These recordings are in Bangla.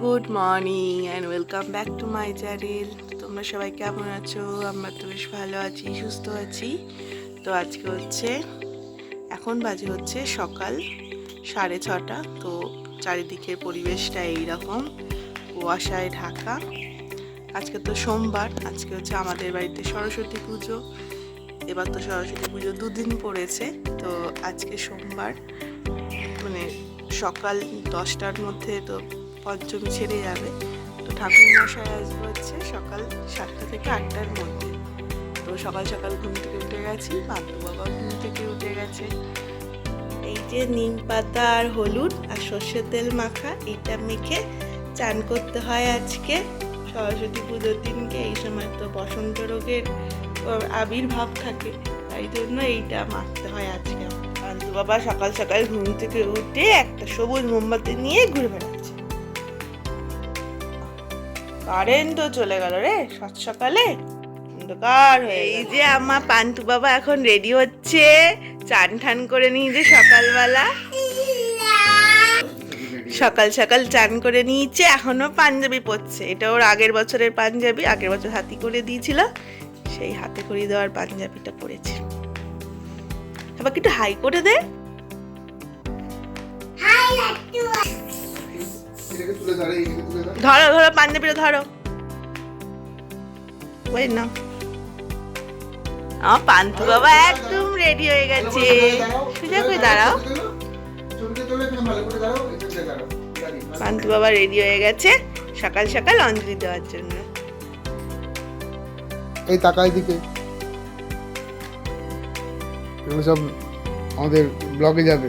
Good morning and welcome back to my channel তোমরা সবাই কেমন আছো? আমরা তো বেশ ভালো আছি, সুস্থ আছি। তো আজকে হচ্ছে, এখন বাজে হচ্ছে সকাল সাড়ে ছটা। তো চারিদিকের পরিবেশটা এইরকম, কুয়াশায় ঢাকা। আজকে তো সোমবার, আজকে হচ্ছে আমাদের বাড়িতে সরস্বতী পুজো। এবার তো সরস্বতী পুজো দুদিন পড়েছে। তো আজকে সোমবার মানে সকাল দশটার মধ্যে তো পঞ্চমী ছেড়ে যাবে। তো ঠাকুর মশাই আসবে হচ্ছে সকাল সাতটা থেকে আটটার মধ্যে। তো সকাল সকাল ঘুম থেকে উঠে গেছি পান্তু বাবা ঘুম থেকে উঠে গেছে। এই যে নিম পাতা আর হলুদ আর সর্ষের তেল মাখা এইটা মেখে চান করতে হয় আজকে। সরস্বতী পুজোর দিনকে, এই সময় তো বসন্ত রোগের আবির্ভাব থাকে, তাই জন্য এইটা মাখতে হয় আজকে। পান্তু বাবা সকাল সকাল ঘুম থেকে উঠে একটা সবুজ মোমবাতি নিয়ে ঘুরে বেড়াচ্ছে। কারেন্টও চলে গেল রে সাত সকালে অন্ধকার এই যে আমার পান্তু বাবা এখন রেডি হচ্ছে চান ঠান করে নিয়েছে সকালবেলা। সকাল সকাল চান করে নিয়েছে এখনও পাঞ্জাবি পরছে। এটা ওর আগের বছরের পাঞ্জাবি আগের বছর হাতি করে দিয়েছিল সেই হাতে করে দেওয়ার পাঞ্জাবিটা পরেছে। আবার একটু হাই করে দে। ধরে ধরে ধরো ধরো পাঞ্জাবিটা ধরো। ওই না আমার পান্তু বাবা একদম রেডি হয়ে গেছে। সোজা করে দাঁড়াও। পান্তু বাবা রেডি হয়ে গেছে সকাল সকাল অঞ্জলি দেওয়ার জন্য। এই তাকাই দিকে। এগুলো সব আমাদের ব্লগে যাবে।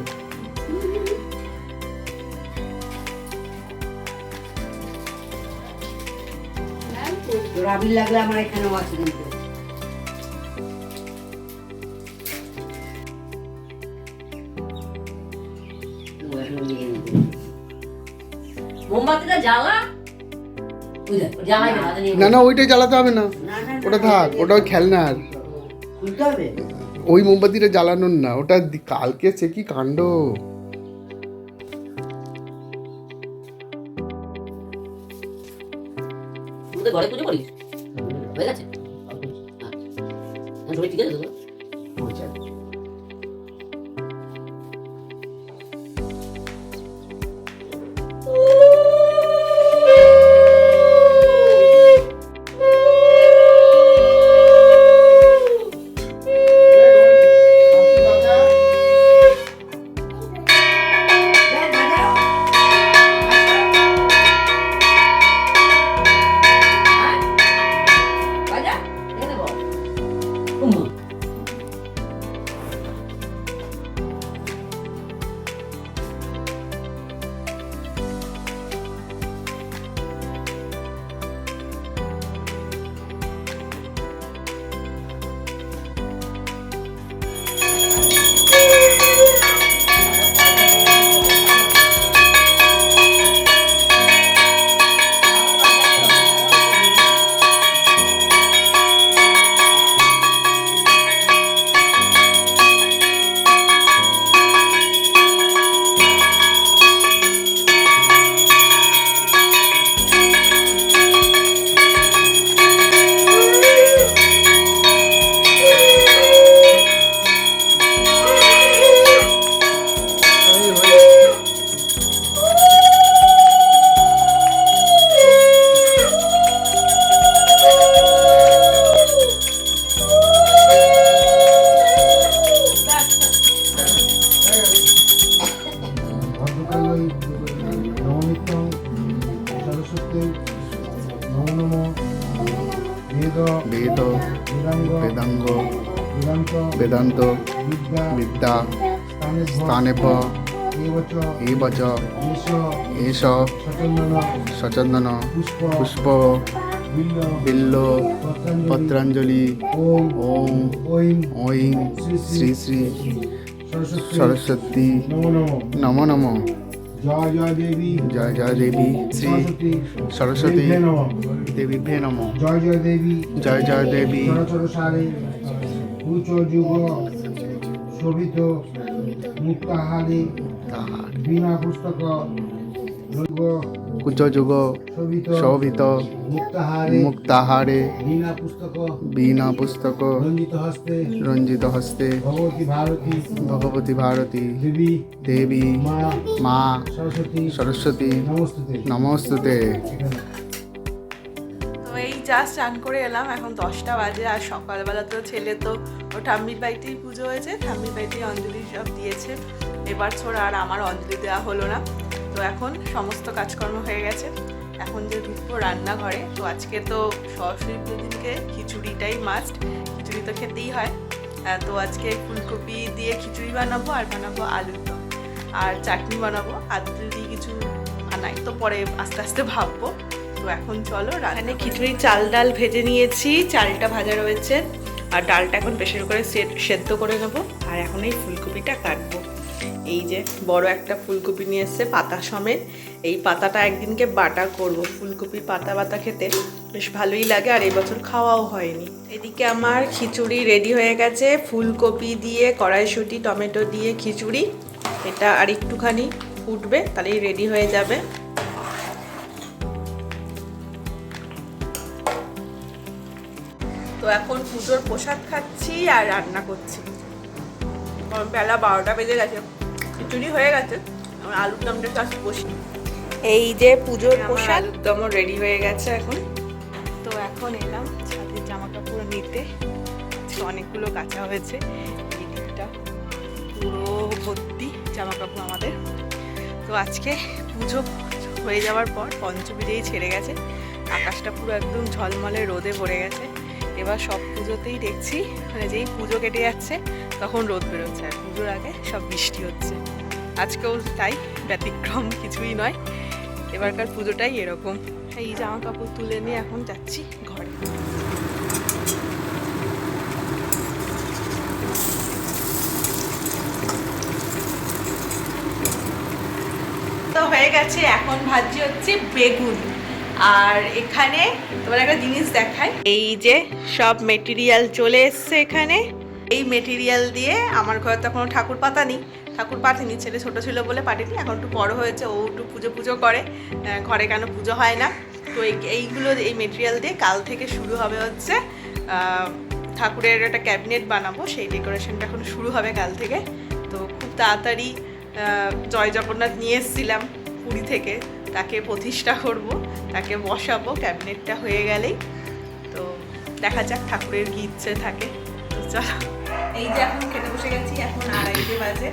তোর লাগলে আমার এখানেও আছে কিন্তু মোমবাতিটা জ্বালা? ওই দেখ, জ্বালাই না, না ওইটাই জ্বালাতে হবে না। ওটা থাক ওটা ওই খেলনার। খুলতে হবে? ওই মোমবাতিটা জ্বালানোর না, ওটা কালকে সে কি কাণ্ড? ঘরে পুজো করিস? হয়ে গেছে? আচ্ছা। ছবি ঠিক আছে বেদ বেদ বেদাঙ্গ বেদান্ত বিদ্যা বিদ্যা স্থানে স্থানেপ এবচ এষ সচন্দন পুষ্প বিল্ল পত্রাঞ্জলি ওম ঐং শ্রী শ্রী সরস্বতী নম নম। জয় জয় দেবী। জয় জয় দেবী। শ্রী সরস্বতী। দেবী দেবীভ্যে নম জয় জয় দেবী। জয় জয় দেবী। সারে। উচ্চ যুগ। শোভিত। মুক্তাহারে। বিনা পুস্তক। যোগ কুচ যুগ শোভিত, মুক্তাহারে, বীণা পুস্তক, রঞ্জিত হস্তে, ভগবতী ভারতী, দেবী, মা, সরস্বতী, নমস্তুতে। এই জাস্ট চান করে এলাম, এখন দশটা বাজে আর সকালবেলা তো ছেলে তো, ও ঠাম্মির বাড়িতেই পুজো হয়েছে, ঠাম্মির বাড়িতেই অঞ্জলি সব দিয়েছে। এবার ছোড়া আর আমার অঞ্জলি দেওয়া হলো না। তো এখন সমস্ত কাজকর্ম হয়ে গেছে। এখন যে ঢুকবো রান্নাঘরে তো আজকে তো সরস্বতী পুজোর দিনকে খিচুড়িটাই মাস্ট খিচুড়ি তো খেতেই হয়। তো আজকে ফুলকপি দিয়ে খিচুড়ি বানাবো আর বানাবো আলুর দম। আর চাটনি বানাবো আর যদি কিছু বানাই। তো পরে আস্তে আস্তে ভাববো। তো এখন চলো এখানে খিচুড়ি চাল ডাল ভেজে নিয়েছি চালটা ভাজা রয়েছে। আর ডালটা এখন প্রেশার করে সেদ্ধ করে নেব। আর এখন এই ফুলকপিটা কাটবো। এই যে বড় একটা ফুলকপি নিয়ে এসছে, পাতা সমেত। এই পাতাটা একদিনকে বাটা করব। ফুলকপি পাতা বাতা খেতে বেশ ভালোই লাগে, আর এবছর খাওয়াও হয়নি। এদিকে আমার খিচুড়ি রেডি হয়ে গেছে। ফুলকপি দিয়ে কড়াইশুঁটি, টমেটো দিয়ে খিচুড়ি। এটা আর একটুখানি ফুটবে, তাহলেই রেডি হয়ে যাবে। তো এখন পুজোর প্রসাদ খাচ্ছি আর রান্না করছি। বেলা বারোটা বেজে গেছে। খিচুড়ি হয়ে গেছে। আমার আলুর দমটা কাজ বসি এই যে পুজোর প্রসাদ। আলুর দমও রেডি হয়ে গেছে এখন। তো এখন এলাম ছাদের জামা কাপড় নিতে অনেকগুলো কাঁচা হয়েছে। এই দিকটা পুরো ভর্তি জামা কাপড় আমাদের। তো আজকে পুজো হয়ে যাওয়ার পর পঞ্চমীতেই ছেড়ে গেছে। আকাশটা পুরো একদম ঝলমলে রোদে ভরে গেছে। এবার সব পুজোতেই দেখছি মানে যেই পুজো কেটে যাচ্ছে, তখন রোদ বেরোচ্ছে আর পুজোর আগে সব বৃষ্টি হচ্ছে। আজকেও তাই, ব্যতিক্রম কিছুই নয়। এবারকার পুজোটাই এরকম। এই জামা কাপড় তুলে নিয়ে এখন যাচ্ছি ঘরে। তো হয়ে গেছে, এখন ভাজি হচ্ছে বেগুন। আর এখানে তোমার একটা জিনিস দেখাই। এই যে সব মেটেরিয়াল চলে এসছে এখানে। এই মেটেরিয়াল দিয়ে আমার ঘরে তো কোনো ঠাকুর পাতা নেই। ঠাকুর পাতেনি ছেলে ছোট ছিল বলে পাঠিনি, এখন একটু বড় হয়েছে, ও একটু পুজো পুজো করে। ঘরে কেন পুজো হয় না? তো এই, এইগুলো এই মেটেরিয়াল দিয়ে কাল থেকে শুরু হবে হচ্ছে ঠাকুরের একটা ক্যাবিনেট বানাবো। সেই ডেকোরেশনটা এখন শুরু হবে কাল থেকে। তো খুব তাড়াতাড়ি জয় জগন্নাথ নিয়ে এসেছিলাম পুরী থেকে। তাকে প্রতিষ্ঠা করব। তাকে বসাবো, ক্যাবিনেটটা হয়ে গেলেই। তো দেখা যাক ঠাকুরের কি ইচ্ছে থাকে। তো চলো। এই যে এখন খেতে বসে গেছি, এখন আড়াইটে বাজে।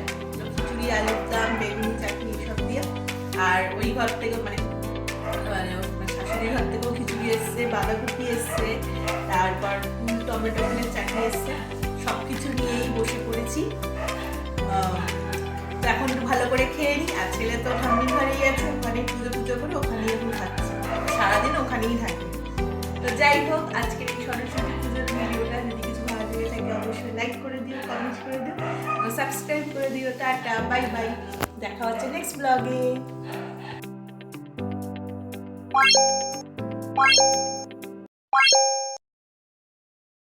খিচুড়ি, আলুর দাম, বেগুনি, চাটনি সব দিয়ে। আর ওই ঘর থেকে মানে মানে শাশুড়ির ঘর থেকেও খিচুড়ি এসছে, বাঁধাকপি এসছে, তারপর ফুল টমেটো ফুলের চাটনি এসছে। সব কিছু নিয়েই বসে পড়েছি। এখন ভালো করে খেয়ে নিই আর ছেলে তো ঠান্ডির ঘরেই আছে, ওখানে পুজো পুজো করে ওখানেই এখন খাচ্ছে। সারাদিন ওখানেই থাকে। তো যাই হোক, আজকের এই সরস্বতী পুজোর ভিডিওটা, যদি কিছু ভালো লেগে থাকে, অবশ্যই লাইক করে দিও কমেন্ট করে দিও সাবস্ক্রাইব করে দিও। টাটা বাই বাই দেখা হচ্ছে নেক্সট ব্লগে